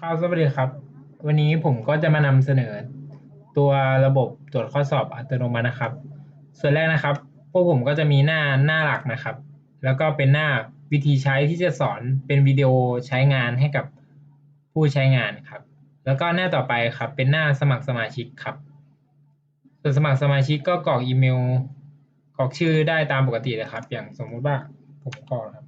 ครับสวัสดีครับ วันนี้ผมก็จะมานำเสนอ ตัวระบบตรวจข้อสอบอัตโนมัตินะครับ ส่วนแรกนะครับ พวกผมก็จะมีหน้าหน้าหลักนะครับ แล้วก็เป็นหน้าวิธีใช้ที่จะสอนเป็นวิดีโอใช้งานให้กับผู้ใช้งานครับ แล้วก็หน้าต่อไปครับ เป็นหน้าสมัครสมาชิกครับ ส่วนสมัครสมาชิกก็กรอกอีเมลกรอกชื่อได้ตามปกติเลยครับ อย่างสมมุติว่าผมกรอกครับ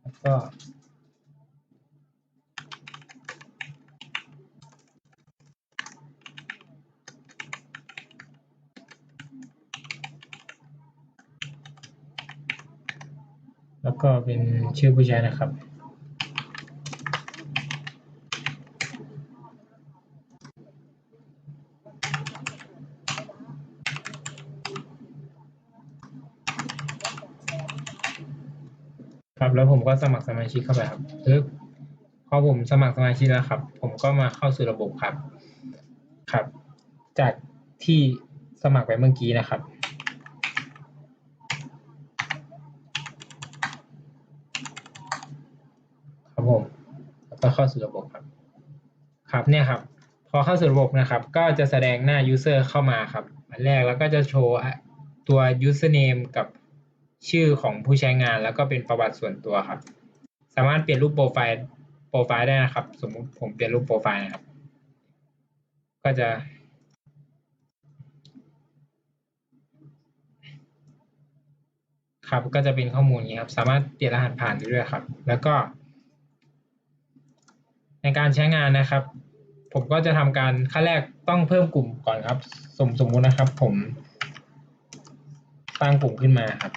แล้ว ก็แล้วก็เป็นชื่อผู้ใช้นะครับ ครับแล้วผมก็สมัครสมาชิกเข้าไปครับปึ๊บพอผมสมัครสมาชิกแล้วครับ ผมก็มาเข้าสู่ระบบครับ ครับ จากที่สมัครไปเมื่อกี้นะครับ ครับผมแล้วก็เข้าสู่ระบบครับ ครับเนี่ยครับ พอเข้าสู่ระบบนะครับ ก็จะแสดงหน้า user เข้ามาครับ อันแรกแล้วก็จะโชว์ตัว username กับ ชื่อของผู้ใช้งานแล้วก็เป็นประวัติส่วนตัวครับ สามารถเปลี่ยนรูปโปรไฟล์โปรไฟล์ได้นะครับ สมมุติผมเปลี่ยนรูปโปรไฟล์นะครับ ก็จะ ครับก็จะเป็นข้อมูลนี้ครับ สามารถเปลี่ยนรหัสผ่านได้ด้วยครับ แล้วก็ ในการใช้งานนะครับ ผมก็จะทำการขั้นแรกต้องเพิ่มกลุ่มก่อนครับ สมสมมุตินะครับ ผมตั้งกลุ่มขึ้นมาครับ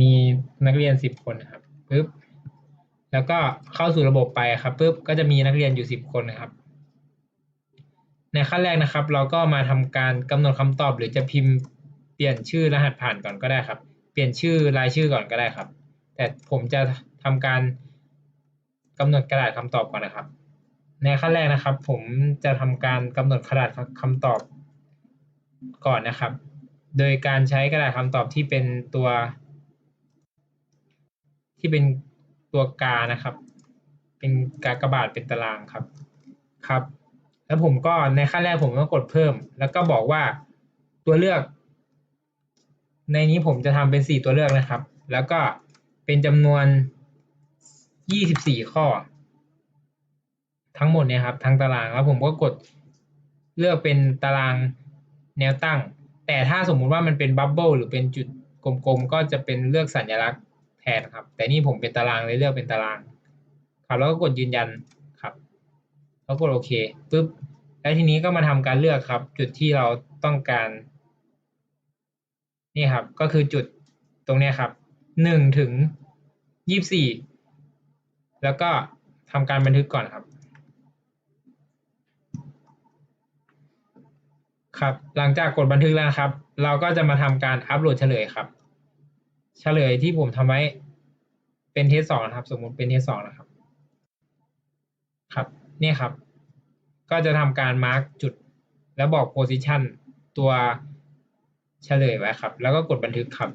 มีนักเรียนสิบคนนะครับปึ๊บแล้วก็เข้าสู่ระบบไปครับปึ๊บก็จะมีนักเรียนอยู่สิบคนนะครับ ในขั้นแรกนะครับ เราก็มาทำการกำหนดคำตอบ หรือจะพิมพ์เปลี่ยนชื่อรหัสผ่านก่อนก็ได้ครับ เปลี่ยนชื่อรายชื่อก่อนก็ได้ครับ แต่ผมจะทำการกำหนดกระดาษคำตอบก่อนนะครับ ในขั้นแรกนะครับ ผมจะทำการกำหนดกระดาษคำตอบก่อนนะครับ โดยการใช้กระดาษคำตอบที่เป็นตัว ที่เป็นตัวกานะครับ เป็นกากบาทเป็นตารางครับครับ แล้วผมก็ในขั้นแรกผมก็กดเพิ่ม แล้วก็บอกว่าตัวเลือก ในนี้ผมจะทำเป็นสี่ตัวเลือกนะครับ แล้วก็เป็นจำนวนยี่สิบสี่ข้อ ทั้งหมดเนี่ยครับทั้งตารางแล้วผมก็กดเลือกเป็นตารางแนวตั้ง แต่ถ้าสมมุติว่ามันเป็นบับเบิลหรือเป็นจุดกลมๆก็จะเป็นเลือกสัญลักษณ์ แทนครับ แต่นี่ผมเป็นตารางเลยเลือกเป็นตาราง ครับ แล้วก็กดยืนยันครับ แล้วกดโอเคปุ๊บแล้วทีนี้ก็มาทำการเลือกครับ จุดที่เราต้องการ นี่ครับ ก็คือจุดตรงนี้ครับหนึ่งถึงยี่สิบสี่แล้วก็ทำการบันทึกก่อนครับครับ หลังจากกดบันทึกแล้วครับ เราก็จะมาทำการอัปโหลดเฉลยครับ เฉลยที่ผมทำไว้เป็นเทสสองนะครับ สมมติเป็นเทสสองนะครับ ครับนี่ครับ ก็จะทำการมาร์กจุด แล้วบอกโพซิชันตัวเฉลยไว้ครับ แล้วก็กดบันทึกครับ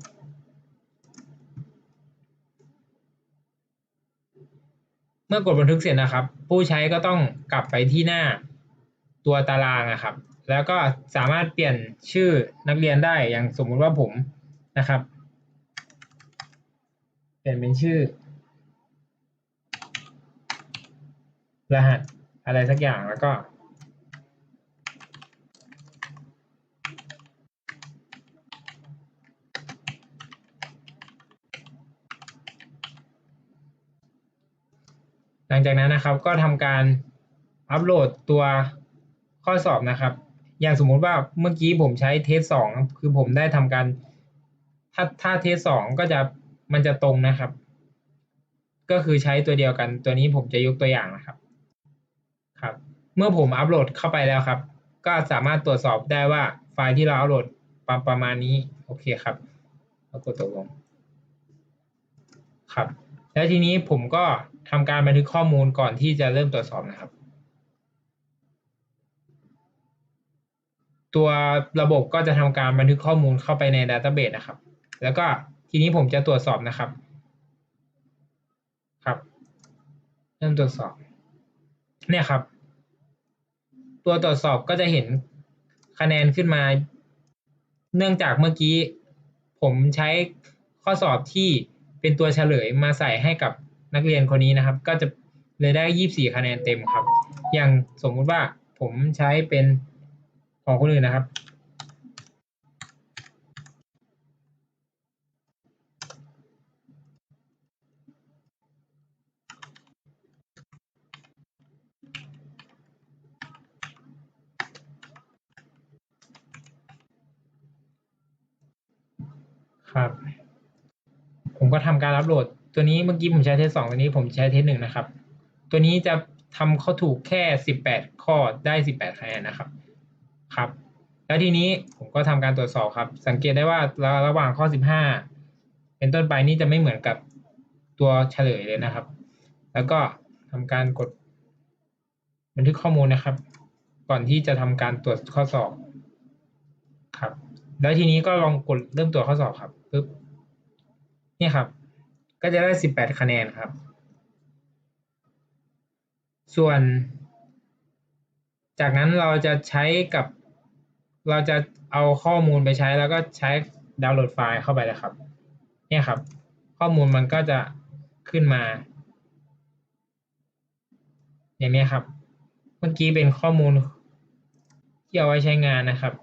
เมื่อกดบันทึกเสร็จนะครับ ผู้ใช้ก็ต้องกลับไปที่หน้าตัวตารางนะครับ แล้วก็สามารถเปลี่ยนชื่อนักเรียนได้อย่างสมมุติว่าผมนะครับ ลี่ยนเป็นชื่อ รหัสอะไรสักอย่างแล้วก็หลังจากนั้นนะครับก็ทำการอัปโหลดตัวข้อสอบนะครับ อย่างสมมุติว่าเมื่อกี้ผมใช้เทสสองคือผมได้ทำการถ้าถ้าเทสสองก็จะ มันจะตรงนะครับ ก็คือใช้ตัวเดียวกัน ตัวนี้ผมจะยกตัวอย่างนะครับ ครับ เมื่อผมอัปโหลดเข้าไปแล้วครับ ก็สามารถตรวจสอบได้ว่าไฟล์ที่เราอัปโหลดประประมาณนี้ โอเคครับแล้วกดตกลง ครับ แล้วทีนี้ผมก็ทำการบันทึกข้อมูลก่อนที่จะเริ่มตรวจสอบนะครับตัวระบบก็จะทำการบันทึกข้อมูลเข้าไปในดัตเตอร์เบสนะครับ แล้วก็ ทีนี้ผมจะตรวจสอบนะครับ ครับ เริ่มตรวจสอบ เนี่ยครับ ตัวตรวจสอบก็จะเห็นคะแนนขึ้นมา เนื่องจากเมื่อกี้ ผมใช้ข้อสอบที่เป็นตัวเฉลยมาใส่ให้กับนักเรียนคนนี้นะครับ ก็จะเลยได้ยี่บสี่คะแนนเต็มครับ อย่างสมมุติว่าผมใช้เป็นของคนอื่นนะครับ ครับ ผมก็ทำการอัปโหลด ตัวนี้เมื่อกี้ผมใช้เทสสองตัวนี้ผมใช้เทสหนึ่งนะครับ ตัวนี้จะทำเข้าถูกแค่สิบแปดข้อได้สิบแปดคะแนนนะครับ ครับ แล้วทีนี้ผมก็ทำการตรวจสอบครับ สังเกตได้ว่าระระหว่างข้อสิบห้าเป็นต้นไปนี่จะไม่เหมือนกับตัวเฉลยเลยนะครับ แล้วก็ทำการกดบันทึกข้อมูลนะครับ ก่อนที่จะทำการตรวจข้อสอบครับ แล้วทีนี้ก็ลองกดเริ่มตรวข้อสอบครับปึ๊บนี่ครับ ก็จะได้สิบแปดคะแนนครับ ส่วน จากนั้นเราจะใช้กับ เราจะเอาข้อมูลไปใช้แล้วก็ใช้ดาวน์โหลดไฟล์เข้าไปเลยครับ เนี่ยครับ ข้อมูลมันก็จะขึ้นมา อย่างนี้ครับ เมื่อกี้เป็นข้อมูลที่เอาไว้ใช้งานนะครับ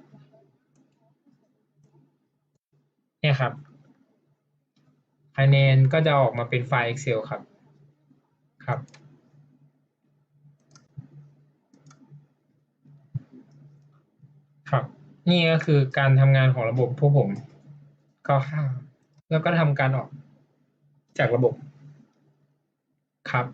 เนี่ย ครับ คะแนนก็จะออกมาเป็นไฟล์ Excel ครับ ครับ ครับ นี่ก็คือการทำงานของระบบพวกผมก็แล้วก็ทำการออกจากระบบ ครับ